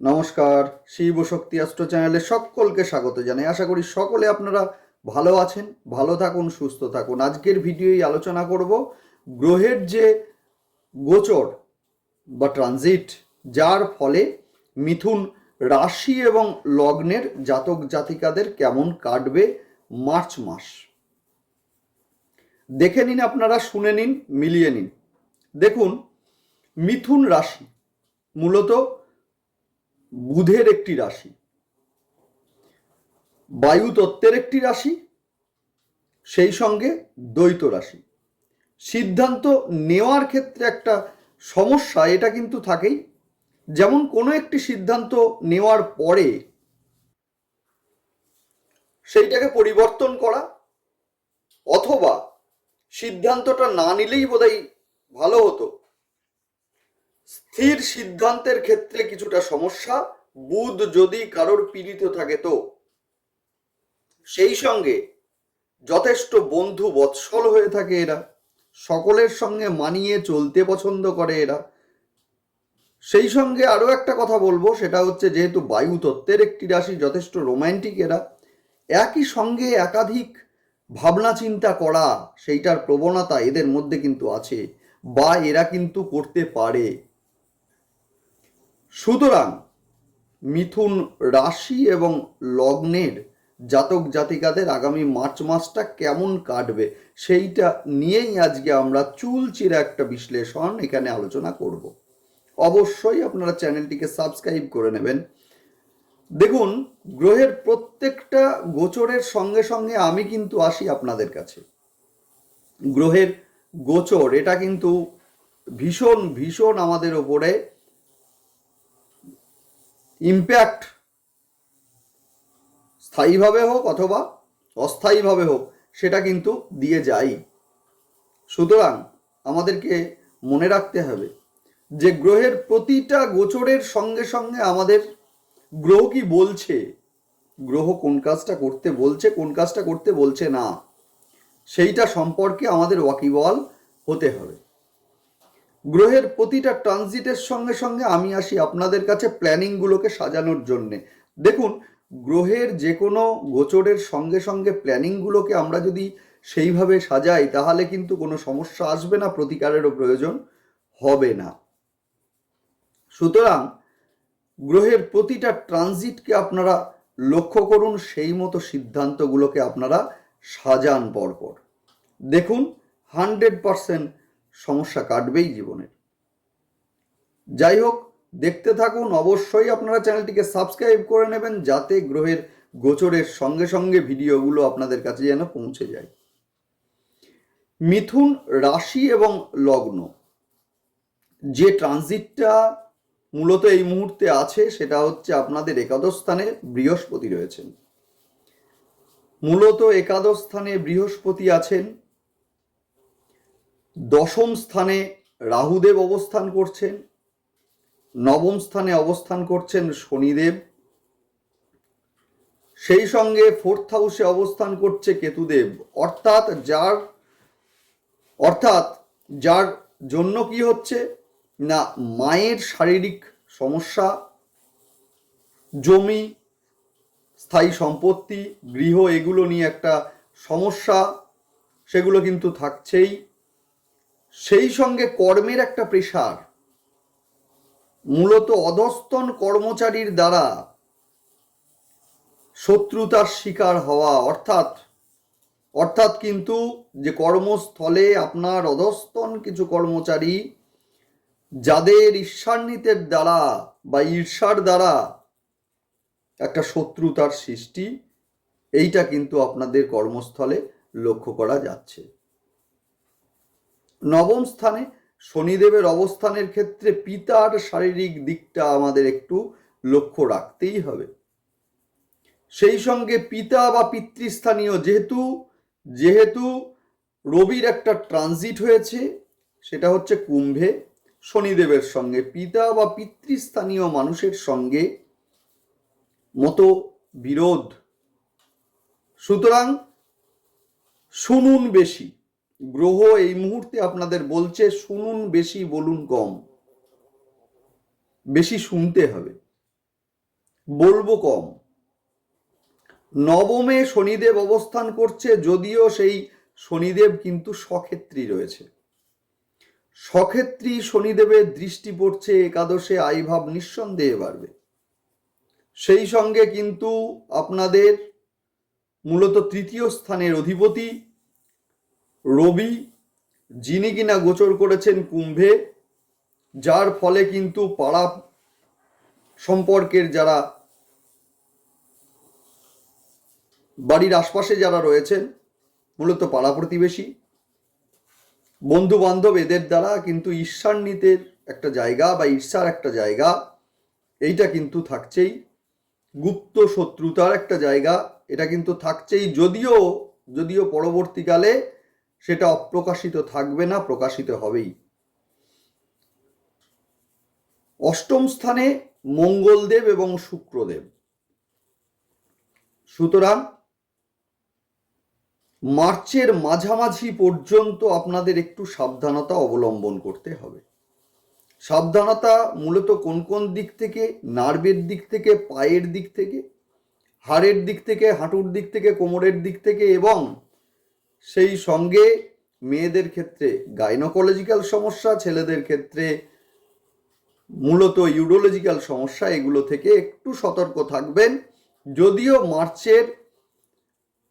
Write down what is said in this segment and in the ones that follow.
নমস্কার, শিব শক্তি অস্ত্র চ্যানেলে সকলকে স্বাগত জানাই। আশা করি সকলে আপনারা ভালো আছেন, ভালো থাকুন, সুস্থ থাকুন। আজকের ভিডিওই আলোচনা করব গ্রহের যে গোচর বা ট্রানজিট, যার ফলে মিথুন রাশি এবং লগ্নের জাতক জাতিকাদের কেমন কাটবে মার্চ মাস। দেখে নিন আপনারা, শুনে নিন, মিলিয়ে নিন। দেখুন, মিথুন রাশি মূলত বুধের একটি রাশি, বায়ু তত্ত্বের একটি রাশি, সেই সঙ্গে দ্বৈত রাশি। সিদ্ধান্ত নেওয়ার ক্ষেত্রে একটা সমস্যা, এটা কিন্তু থাকেই। যেমন কোনো একটি সিদ্ধান্ত নেওয়ার পরে সেইটাকে পরিবর্তন করা, অথবা সিদ্ধান্তটা না নিলেই বোধহয় ভালো হতো। স্থির সিদ্ধান্তের ক্ষেত্রে কিছুটা সমস্যা, বুধ যদি কারোর পীড়িত থাকে তো? সেই সঙ্গে যথেষ্ট বন্ধু বৎসল হয়ে থাকে এরা, সকলের সঙ্গে মানিয়ে চলতে পছন্দ করে এরা। সেই সঙ্গে আরও একটা কথা বলব, সেটা হচ্ছে যেহেতু বায়ু তত্ত্বের একটি রাশি, যথেষ্ট রোমান্টিক এরা, একই সঙ্গে একাধিক ভাবনা চিন্তা করা, সেইটার প্রবণতা এদের মধ্যে কিন্তু আছে, বা এরা কিন্তু করতে পারে। সুতরাং মিথুন রাশি এবং লগ্নের জাতক জাতিকাদের আগামী মার্চ মাসটা কেমন কাটবে সেইটা নিয়েই আজকে আমরা চুল চিরা একটা বিশ্লেষণ এখানে আলোচনা করব। অবশ্যই আপনারা চ্যানেলটিকে সাবস্ক্রাইব করে নেবেন। দেখুন, গ্রহের প্রত্যেকটা গোচরের সঙ্গে সঙ্গে আমি কিন্তু আসি আপনাদের কাছে। গ্রহের গোচর, এটা কিন্তু ভীষণ ভীষণ আমাদের ওপরে ইম্প্যাক্ট স্থায়ীভাবে হোক অথবা অস্থায়ীভাবে হোক, সেটা কিন্তু দিয়ে যাই সুতরাং আমাদেরকে মনে রাখতে হবে যে গ্রহের প্রতিটা গোচরের সঙ্গে সঙ্গে আমাদের গ্রহ কি বলছে, গ্রহ কোন কাজটা করতে বলছে, কোন কাজটা করতে বলছে না, সেইটা সম্পর্কে আমাদের ওয়াকিবল হতে হবে। গ্রহের প্রতিটা ট্রানজিটের সঙ্গে সঙ্গে আমি আসি আপনাদের কাছে প্ল্যানিংগুলোকে সাজানোর জন্যে। দেখুন, গ্রহের যে কোনো গোচরের সঙ্গে সঙ্গে প্ল্যানিংগুলোকে আমরা যদি সেইভাবে সাজাই, তাহলে কিন্তু কোনো সমস্যা আসবে না, প্রতিকারেরও প্রয়োজন হবে না। সুতরাং গ্রহের প্রতিটা ট্রানজিটকে আপনারা লক্ষ্য করুন, সেই মতো সিদ্ধান্তগুলোকে আপনারা সাজান পরপর। দেখুন, হান্ড্রেড পারসেন্ট সমস্যা কাটবেই জীবনের। যাই হোক, দেখতে থাকুন, অবশ্যই আপনারা চ্যানেলটিকে সাবস্ক্রাইব করে নেবেন, যাতে গ্রহের গোচরের সঙ্গে সঙ্গে ভিডিওগুলো আপনাদের কাছে যেন পৌঁছে যায়। মিথুন রাশি এবং লগ্ন। যে ট্রানজিটটা মূলত এই মুহূর্তে আছে, সেটা হচ্ছে আপনাদের একাদশ স্থানে বৃহস্পতি রয়েছেন। মূলত একাদশ স্থানে বৃহস্পতি আছেন দশম স্থানে রাহুদেব অবস্থান করছেন, নবম স্থানে অবস্থান করছেন শনিদেব। সেই সঙ্গে ফোর্থ হাউসে অবস্থান করছে কেতুদেব। অর্থাৎ যার অর্থাৎ যার জন্য কি হচ্ছে? না, মায়ের শারীরিক সমস্যা, জমি, স্থায়ী সম্পত্তি, গৃহ, এগুলো নিয়ে একটা সমস্যা, সেগুলো কিন্তু থাকছেই। সেই সঙ্গে কর্মের একটা প্রেশার। মূলত অধস্তন কর্মচারীর দ্বারা শত্রুতার শিকার হওয়া, অর্থাৎ অর্থাৎ কিন্তু যে কর্মস্থলে আপনার অধস্তন কিছু কর্মচারী, যাদের ঈর্ষান্বিতের দ্বারা বা ঈর্ষার দ্বারা একটা শত্রুতার সৃষ্টি, এইটা কিন্তু আপনাদের কর্মস্থলে লক্ষ্য করা যাচ্ছে। নবম স্থানে শনিদেবের অবস্থানের ক্ষেত্রে পিতার শারীরিক দিকটা আমাদের একটু লক্ষ্য রাখতেই হবে। সেই সঙ্গে পিতা বা পিতৃস্থানীয় যেহেতু যেহেতু রবির একটা ট্রানজিট হয়েছে, সেটা হচ্ছে কুম্ভে, শনিদেবের সঙ্গে, পিতা বা পিতৃস্থানীয় মানুষের সঙ্গে মতো বিরোধ। সুতরাং শুনুন বেশি। গ্রহ এই মুহূর্তে আপনাদের বলছে, শুনুন বেশি, বলুন কম। বেশি শুনতে হবে। বলব কম। নবমে শনিদেব অবস্থান করছে, যদিও সেই শনিদেব কিন্তু সক্ষেত্রী রয়েছে। সক্ষেত্রী শনিদেবের দৃষ্টি পড়ছে, একাদশে আইভাব নিঃসন্দেহে বাড়বে। সেই সঙ্গে কিন্তু আপনাদের মূলত তৃতীয় স্থানের অধিপতি রবি, যিনি কিনা গোচর করেছেন কুম্ভে, যার ফলে কিন্তু পাড়া সম্পর্কের যারা বাড়ির আশপাশে যারা রয়েছেন, মূলত পাড়া প্রতিবেশী বন্ধু বান্ধব এদের দ্বারা কিন্তু ঈর্ষান্বিতের একটা জায়গা বা ঈর্ষার একটা জায়গা, এইটা কিন্তু থাকছেই। গুপ্ত শত্রুতার একটা জায়গা, এটা কিন্তু থাকছেই, যদিও যদিও পরবর্তীকালে সেটা অপ্রকাশিত থাকবে না, প্রকাশিত হবেই। অষ্টম স্থানে মঙ্গলদেব এবং শুক্রদেব। সুতরাং মার্চের মাঝামাঝি পর্যন্ত আপনাদের একটু সাবধানতা অবলম্বন করতে হবে। সাবধানতা মূলত কোন কোন দিক থেকে? নার্ভের দিক থেকে, পায়ের দিক থেকে, হাড়ের দিক থেকে, হাঁটুর দিক থেকে, কোমরের দিক থেকে এবং সেই সঙ্গে মেয়েদের ক্ষেত্রে গাইনোকোলজিক্যাল সমস্যা, ছেলেদের ক্ষেত্রে মূলত ইউরোলজিক্যাল সমস্যা, এগুলো থেকে একটু সতর্ক থাকবেন। যদিও মার্চের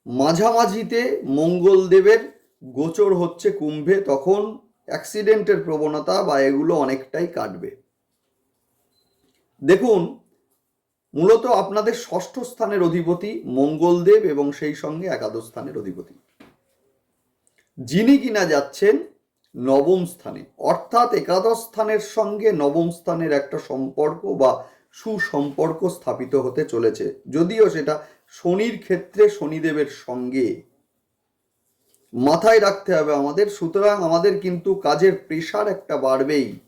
মাঝামাঝিতে মঙ্গলদেবের গোচর হচ্ছে কুম্ভে, তখন অ্যাক্সিডেন্টের প্রবণতা বা এগুলো অনেকটাই কাটবে। দেখুন, মূলত আপনাদের ষষ্ঠ স্থানের অধিপতি মঙ্গলদেব এবং সেই সঙ্গে একাদশ স্থানের অধিপতি। যিনি কিনা যাচ্ছেন নবম স্থানে, অর্থাৎ একাদশ স্থানের সঙ্গে নবম স্থানের একটা সম্পর্ক বা সুসম্পর্ক স্থাপিত হতে চলেছে। যদিও সেটা শনির ক্ষেত্রে শনিদেবের সঙ্গে মাথায় রাখতে হবে আমাদের, সুতরাং আমাদের কিন্তু কাজের প্রেশার একটা বাড়বেই।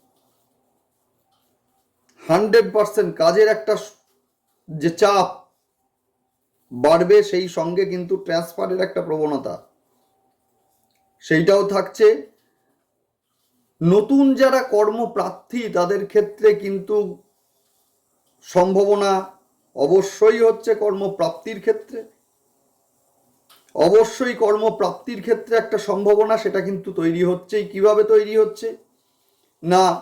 হান্ড্রেড পার্সেন্ট কাজের একটা যে চাপ বাড়বে সেই সঙ্গে কিন্তু ট্রান্সফারের একটা প্রবণতা। সেইটাও থাকছে। নতুন যারা কর্মপ্রার্থী, তাদের ক্ষেত্রে কিন্তু সম্ভাবনা অবশ্যই হচ্ছে কর্মপ্রাপ্তির ক্ষেত্রে। অবশ্যই কর্মপ্রাপ্তির ক্ষেত্রে একটা সম্ভাবনা, সেটা কিন্তু তৈরি হচ্ছেই। কীভাবে তৈরি হচ্ছে? না,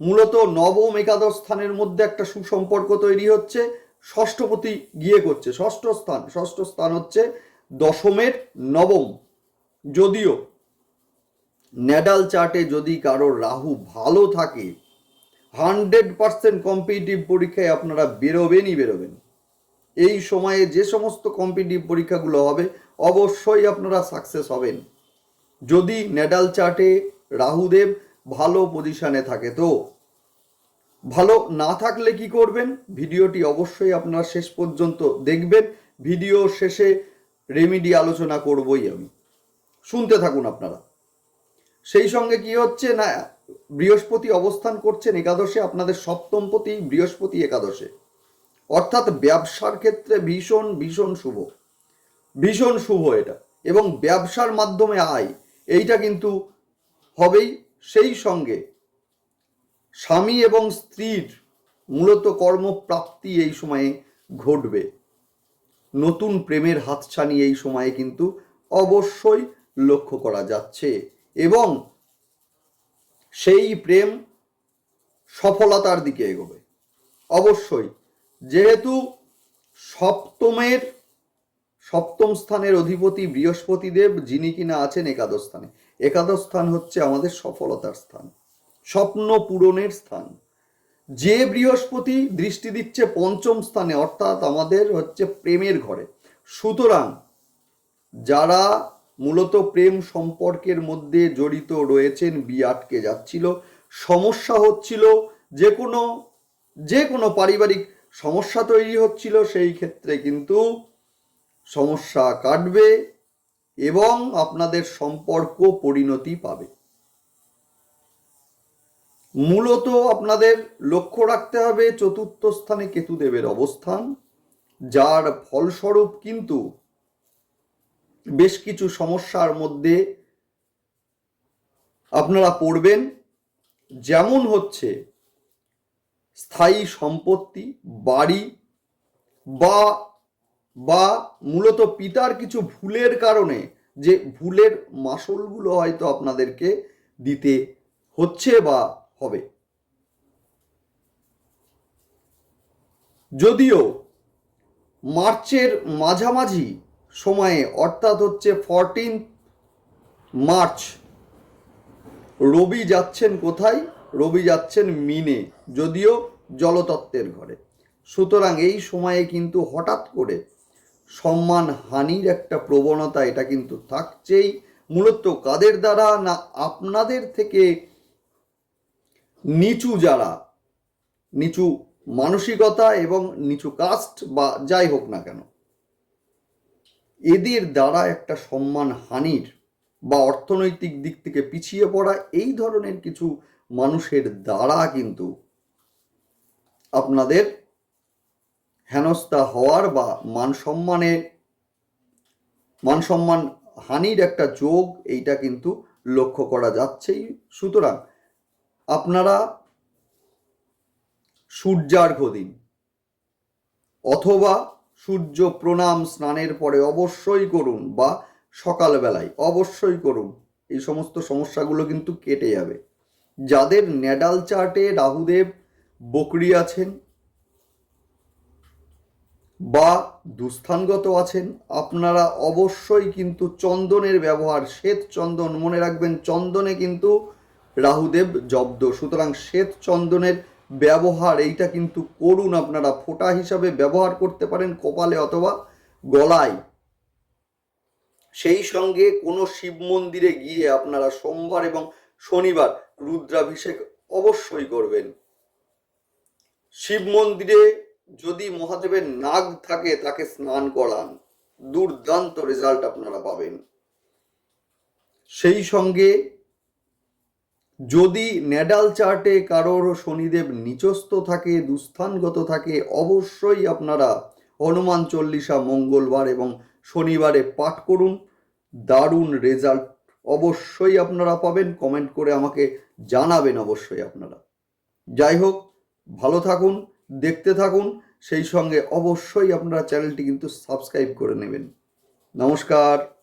মূলত নবম একাদশ স্থানের মধ্যে একটা সুসম্পর্ক তৈরি হচ্ছে, ষষ্ঠপতি গিয়ে করছে। ষষ্ঠ স্থান ষষ্ঠ স্থান হচ্ছে দশমের নবম। যদিও ন্যাডাল চার্টে যদি কারোর রাহু ভালো থাকে, হান্ড্রেড পার্সেন্ট কম্পিটিটিভ পরীক্ষায় আপনারা বেরোবেনই বেরোবেন। এই সময়ে যে সমস্ত কম্পিটিটিভ পরীক্ষাগুলো হবে, অবশ্যই আপনারা সাকসেস হবেন। যদি নেডাল চার্টে রাহুদেব ভালো পজিশনে থাকে তো? ভালো না থাকলে কি করবেন? ভিডিওটি অবশ্যই আপনারা শেষ পর্যন্ত দেখবেন। ভিডিও শেষে রেমিডি আলোচনা করবই আমি। শুনতে থাকুন আপনারা। সেই সঙ্গে কি হচ্ছে না, বৃহস্পতি অবস্থান করছেন একাদশে, আপনাদের সপ্তমপতি বৃহস্পতি একাদশে। অর্থাৎ ব্যবসার ক্ষেত্রে ভীষণ ভীষণ শুভ। ভীষণ শুভ এটা। এবং ব্যবসার মাধ্যমে আয়, এইটা কিন্তু হবেই। সেই সঙ্গে স্বামী এবং স্ত্রীর মূলত কর্মপ্রাপ্তি এই সময়ে ঘটবে। নতুন প্রেমের হাতছানি এই সময়ে কিন্তু অবশ্যই লক্ষ্য করা যাচ্ছে। এবং সেই প্রেম সফলতার দিকে এগোবে। অবশ্যই, যেহেতু সপ্তমের, সপ্তম স্থানের অধিপতি বৃহস্পতিদেব, যিনি কিনা আছেন একাদশ স্থানে। একাদশ স্থান হচ্ছে আমাদের সফলতার স্থান, স্বপ্ন পূরণের স্থান। যে বৃহস্পতি দৃষ্টি দিচ্ছে পঞ্চম স্থানে, অর্থাৎ আমাদের হচ্ছে প্রেমের ঘরে। সুতরাং যারা মূলত প্রেম সম্পর্কের মধ্যে জড়িত রয়েছেন বিয়ে আটকে যাচ্ছিল। সমস্যা হচ্ছিল যে কোনো যে কোনো পারিবারিক সমস্যা তৈরি হচ্ছিল, সেই ক্ষেত্রে কিন্তু সমস্যা কাটবে এবং আপনাদের সম্পর্ক পরিণতি পাবে। মূলত আপনাদের লক্ষ্য রাখতে হবে চতুর্থ স্থানে কেতুদেবের অবস্থান, যার ফলস্বরূপ কিন্তু বেশ কিছু সমস্যার মধ্যে আপনারা পড়বেন। যেমন হচ্ছে স্থায়ী সম্পত্তি, বাড়ি বা বা মূলত পিতার কিছু ভুলের কারণে যে ভুলের মাসলগুলো হয়তো আপনাদেরকে দিতে হচ্ছে বা হবে। যদিও মার্চের মাঝামাঝি সময়ে, অর্থাৎ হচ্ছে ফরটিন মার্চ রবি যাচ্ছেন কোথায়? রবি যাচ্ছেন মিনে, যদিও জলতত্ত্বের ঘরে। সুতরাং এই সময়ে কিন্তু হঠাৎ করে সম্মান হানির একটা প্রবণতা এটা কিন্তু থাকছেই। মূলত কাদের দ্বারা না আপনাদের থেকে নিচু যারা, নিচু মানসিকতা এবং নিচু কাস্ট বা যাই হোক না কেন এদের দ্বারা একটা সম্মান হানির বা অর্থনৈতিক দিক থেকে পিছিয়ে পড়া এই ধরনের কিছু মানুষের দ্বারা কিন্তু আপনাদের হেনস্থা হওয়ার বা মান সম্মানের, মান সম্মান হানির একটা যোগ এইটা কিন্তু লক্ষ্য করা যাচ্ছেই। সুতরাং আপনারা সূর্যার্ঘ দিন অথবা সূর্য প্রণাম স্নানের পরে অবশ্যই করুন বা সকালবেলায় অবশ্যই করুন। এই সমস্ত সমস্যাগুলো কিন্তু কেটে যাবে। যাদের নেডাল চার্টে রাহুদেব বকরি আছেন বা দুস্থানগত আছেন, আপনারা অবশ্যই কিন্তু চন্দনের ব্যবহার, শ্বেত চন্দন, মনে রাখবেন চন্দনে কিন্তু রাহুদেব জব্দ। সুতরাং শ্বেত চন্দনের ব্যবহার, এইটা কিন্তু করুন আপনারা। ফোঁটা হিসাবে ব্যবহার করতে পারেন কপালে অথবা গলায়। সেই সঙ্গে কোনো শিব মন্দিরে গিয়ে আপনারা সোমবার এবং শনিবার রুদ্রাভিষেক অবশ্যই করবেন। শিব মন্দিরে যদি মহাদেবের নাগ থাকে, তাকে স্নান করান। দুর্দান্ত রেজাল্ট আপনারা পাবেন। সেই সঙ্গে যদি নেডাল চার্টে কারোর শনিদেব নিচস্থ থাকে, দুস্থানগত থাকে, অবশ্যই আপনারা হনুমান চল্লিশা মঙ্গলবার এবং শনিবারে পাঠ করুন। দারুণ রেজাল্ট অবশ্যই আপনারা পাবেন। কমেন্ট করে আমাকে জানাবেন অবশ্যই আপনারা। যাই হোক, ভালো থাকুন, দেখতে থাকুন। সেই সঙ্গে অবশ্যই আপনারা চ্যানেলটি কিন্তু সাবস্ক্রাইব করে নেবেন। নমস্কার।